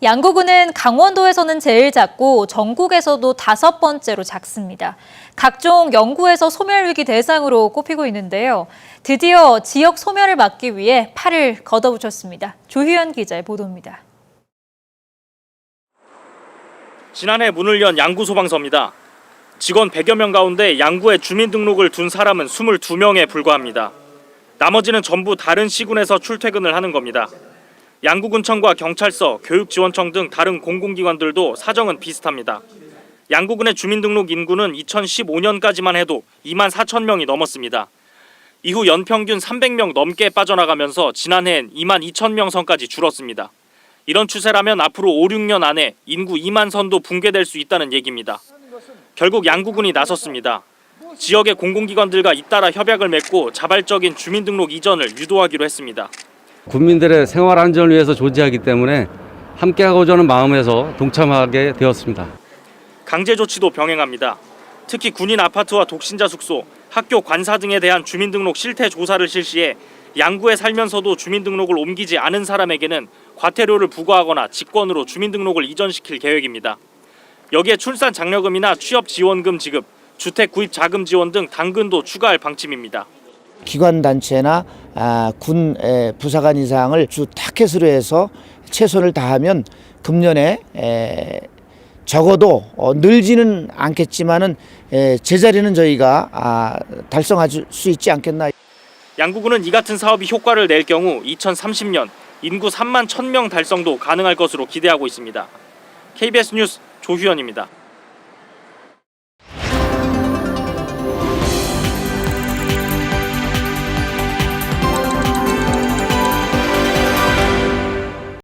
양구군은 강원도에서는 제일 작고 전국에서도 다섯 번째로 작습니다. 각종 연구에서 소멸위기 대상으로 꼽히고 있는데요. 드디어 지역 소멸을 막기 위해 팔을 걷어붙였습니다. 조희연 기자의 보도입니다. 지난해 문을 연 양구 소방서입니다. 직원 100여 명 가운데 양구에 주민등록을 둔 사람은 22명에 불과합니다. 나머지는 전부 다른 시군에서 출퇴근을 하는 겁니다. 양구군청과 경찰서, 교육지원청 등 다른 공공기관들도 사정은 비슷합니다. 양구군의 주민등록 인구는 2015년까지만 해도 2만 4천 명이 넘었습니다. 이후 연평균 300명 넘게 빠져나가면서 지난해엔 2만 2천 명 선까지 줄었습니다. 이런 추세라면 앞으로 5, 6년 안에 인구 2만 선도 붕괴될 수 있다는 얘기입니다. 결국 양구군이 나섰습니다. 지역의 공공기관들과 잇따라 협약을 맺고 자발적인 주민등록 이전을 유도하기로 했습니다. 국민들의 생활 안전을 위해서 존재하기 때문에 함께하고자 하는 마음에서 동참하게 되었습니다. 강제 조치도 병행합니다. 특히 군인 아파트와 독신자 숙소, 학교 관사 등에 대한 주민등록 실태 조사를 실시해 양구에 살면서도 주민등록을 옮기지 않은 사람에게는 과태료를 부과하거나 직권으로 주민등록을 이전시킬 계획입니다. 여기에 출산 장려금이나 취업 지원금 지급, 주택 구입 자금 지원 등 당근도 추가할 방침입니다. 기관 단체나 아, 군 에, 부사관 이상을 주 타켓으로 해서 최선을 다하면 금년에 에, 적어도 어, 늘지는 않겠지만은 에, 제자리는 저희가 아, 달성할 수 있지 않겠나. 양구군은 이 같은 사업이 효과를 낼 경우 2030년 인구 3만 1000명 달성도 가능할 것으로 기대하고 있습니다. KBS 뉴스 조휴연입니다.